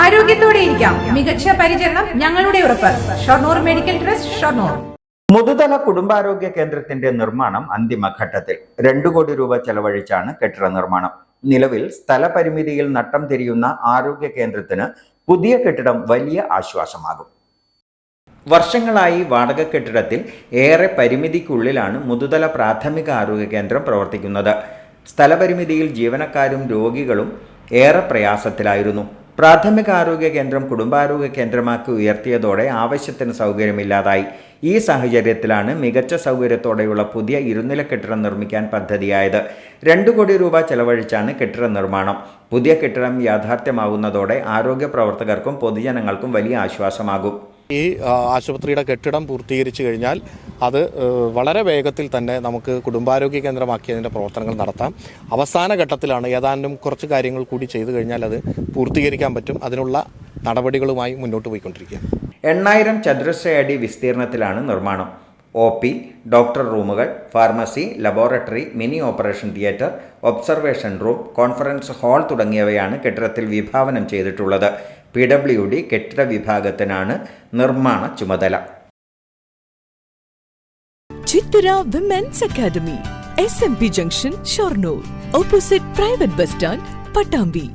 ആരോഗ്യത്തോടെ ഇരിക്കാം. മികച്ച പരിചരണം ഞങ്ങളുടെ ഉറപ്പ്. Shoranur medical trust Shoranur. Muthuthala കുടുംബാരോഗ്യ കേന്ദ്രത്തിന്റെ നിർമ്മാണം അന്തിമഘട്ടത്തിൽ രണ്ടു കോടി രൂപ ചെലവഴിച്ചാണ് കെട്ടിട നിർമ്മാണം. നിലവിൽ സ്ഥലപരിമിതിയിൽ നട്ടം തിരിയുന്ന ആരോഗ്യ കേന്ദ്രത്തിന് പുതിയ കെട്ടിടം വലിയ ആശ്വാസമാകും. വർഷങ്ങളായി വാടക കെട്ടിടത്തിൽ ഏറെ പരിമിതിക്കുള്ളിലാണ് മുതുതല പ്രാഥമിക ആരോഗ്യ കേന്ദ്രം പ്രവർത്തിക്കുന്നത്. സ്ഥലപരിമിതിയിൽ ജീവനക്കാരും രോഗികളും ഏറെ പ്രയാസത്തിലായിരുന്നു. പ്രാഥമിക ആരോഗ്യ കേന്ദ്രം കുടുംബാരോഗ്യ കേന്ദ്രമാക്കി ഉയർത്തിയതോടെ ആവശ്യത്തിന് സൗകര്യമില്ലാതായി. ഈ സാഹചര്യത്തിലാണ് മികച്ച സൗകര്യത്തോടെയുള്ള പുതിയ ഇരുനില കെട്ടിടം നിർമ്മിക്കാൻ പദ്ധതിയായത്. രണ്ടു കോടി രൂപ ചെലവഴിച്ചാണ് കെട്ടിട നിർമ്മാണം. പുതിയ കെട്ടിടം യാഥാർത്ഥ്യമാവുന്നതോടെ ആരോഗ്യ പ്രവർത്തകർക്കും പൊതുജനങ്ങൾക്കും വലിയ ആശ്വാസമാകും. ഈ ആശുപത്രിയുടെ കെട്ടിടം പൂർത്തീകരിച്ചു കഴിഞ്ഞാൽ അത് വളരെ വേഗത്തിൽ തന്നെ നമുക്ക് കുടുംബാരോഗ്യ കേന്ദ്രമാക്കി അതിന്റെ പ്രവർത്തനങ്ങൾ നടത്താം. അവസാന ഘട്ടത്തിലാണ് ഏതാനും കുറച്ച് കാര്യങ്ങൾ കൂടി ചെയ്തു കഴിഞ്ഞാൽ അത് പൂർത്തീകരിക്കാൻ പറ്റും. അതിനുള്ള നടപടികളുമായി മുന്നോട്ട് പോയിക്കൊണ്ടിരിക്കുക എണ്ണായിരം ചതുരശ്ര അടി വിസ്തീർണത്തിലാണ് നിർമ്മാണം. ഒ പി ഡോക്ടർ റൂമുകൾ pharmacy laboratory mini operation theatre observation room conference hall തുടങ്ങിയവയാണ് കെട്ടിടത്തിൽ വിഭാവനം ചെയ്തിട്ടുള്ളത്. പി ഡബ്ല്യു ഡി കെട്ടിട വിഭാഗത്തിനാണ് നിർമ്മാണ ചുമതല. Chithura women's academy S M P junction Shoranur opposite private bus stand Pattambi